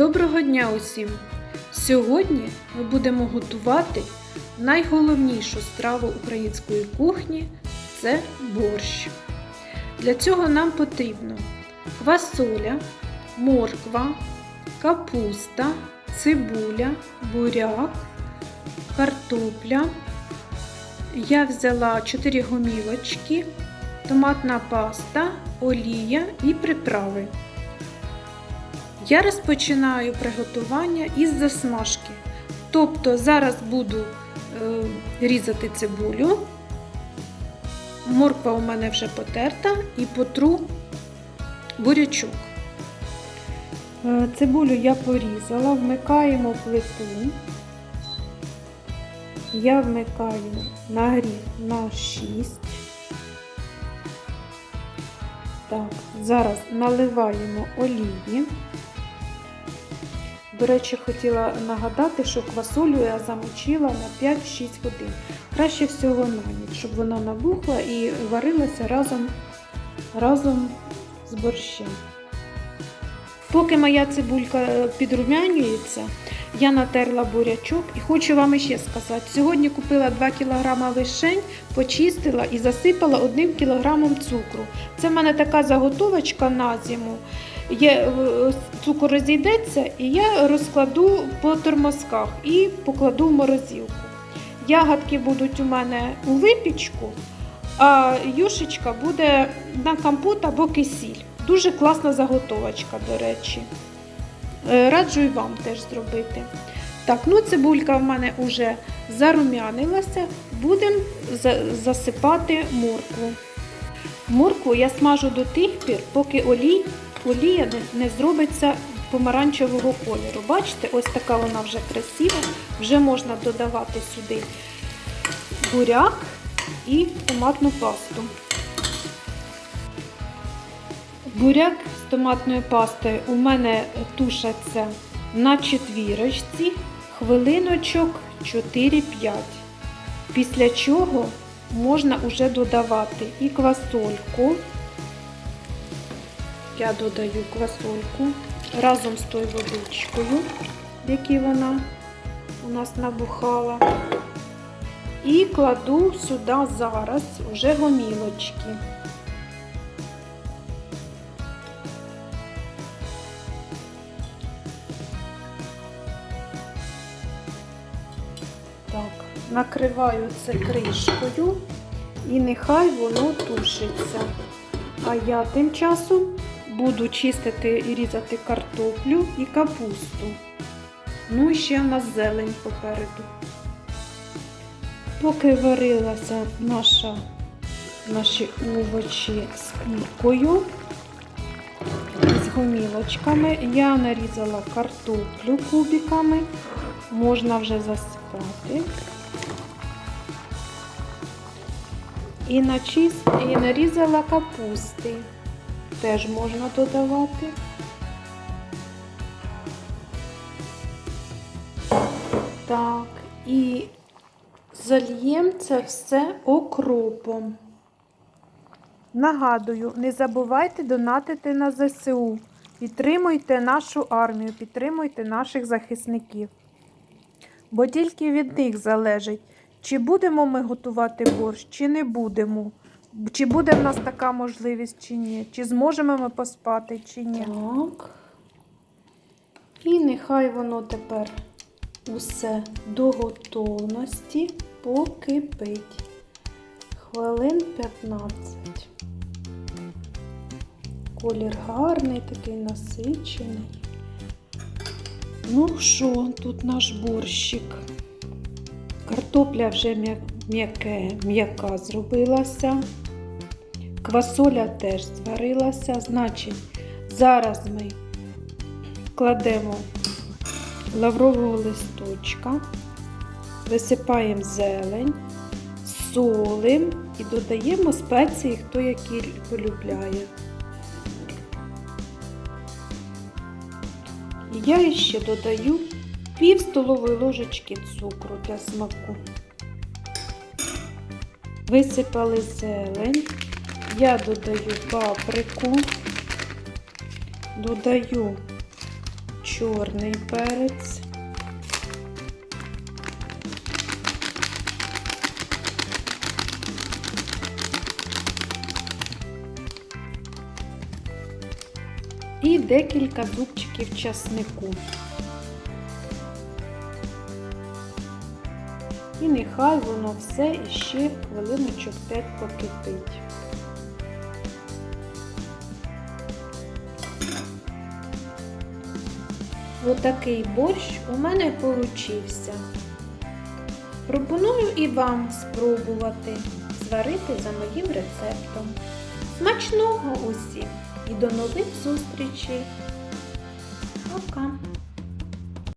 Доброго дня усім! Сьогодні ми будемо готувати найголовнішу страву української кухні це борщ. Для цього нам потрібно квасоля, морква, капуста, цибуля, буряк, картопля. Я взяла 4 гомілочки, томатна паста, олія і приправи. Я розпочинаю приготування із засмажки. Тобто зараз буду е, різати цибулю. Морква у мене вже потерта і потру бурячок. Е, цибулю я порізала, вмикаємо плиту. Я вмикаю нагрів на 6. Так, зараз наливаємо олії. До речі, хотіла нагадати, що квасолю я замочила на 5-6 годин. Краще всього на ніч, щоб вона набухла і варилася разом, разом з борщем. Поки моя цибулька підрумянюється, я натерла бурячок і хочу вам ще сказати: сьогодні купила 2 кг вишень, почистила і засипала 1 кг цукру. Це в мене така заготовочка на зиму. Є, цукор розійдеться, і я розкладу по тормозках і покладу в морозилку. Ягодки будуть у мене у випічку, а юшечка буде на компот або кисіль. Дуже класна заготовочка, до речі. Раджу і вам теж зробити. Так, ну цибулька в мене вже зарум'янилася, будемо засипати моркву. Моркву я смажу до тих пір, поки олій, олія не, зробиться помаранчевого кольору. Бачите, ось така вона вже красива. Вже можна додавати сюди буряк і томатну пасту. Буряк з томатною пастою у мене тушаться на четвірочці, хвилиночок 4-5. Після чого можна вже додавати і квасольку. Я додаю квасольку разом з тою водичкою, в якій вона у нас набухала. І кладу сюди зараз вже гомілочки. Так, накриваю це кришкою і нехай воно тушиться. А я тим часом буду чистити і різати картоплю і капусту. Ну і ще в нас зелень попереду. Поки варилася наша, наші овочі з куркою, з гомілочками, я нарізала картоплю кубиками, можна вже засипати. І начист, і нарізала капусти. Теж можна додавати. Так, і зальємо це все окропом. Нагадую, не забувайте донатити на ЗСУ. Підтримуйте нашу армію, підтримуйте наших захисників. Бо тільки від них залежить, чи будемо ми готувати борщ, чи не будемо. Чи буде в нас така можливість, чи ні. Чи зможемо ми поспати, чи ні. Так. І нехай воно тепер усе до готовності покипить. Хвилин 15. Колір гарний, такий насичений. Ну що, тут наш борщик. Картопля вже м'яка зробилася. Квасоля теж зварилася. Значить, зараз ми кладемо лаврового листочка, висипаємо зелень, солимо і додаємо спеції, хто які полюбляє. І я ще додаю пів столової ложечки цукру для смаку. Висипали зелень, я додаю паприку, додаю чорний перець. І декілька зубчиків часнику. І нехай воно все іще хвилиночок 5 покипить. Отакий борщ у мене получився. Пропоную і вам спробувати зварити за моїм рецептом. Смачного усім і до нових зустрічей! Пока!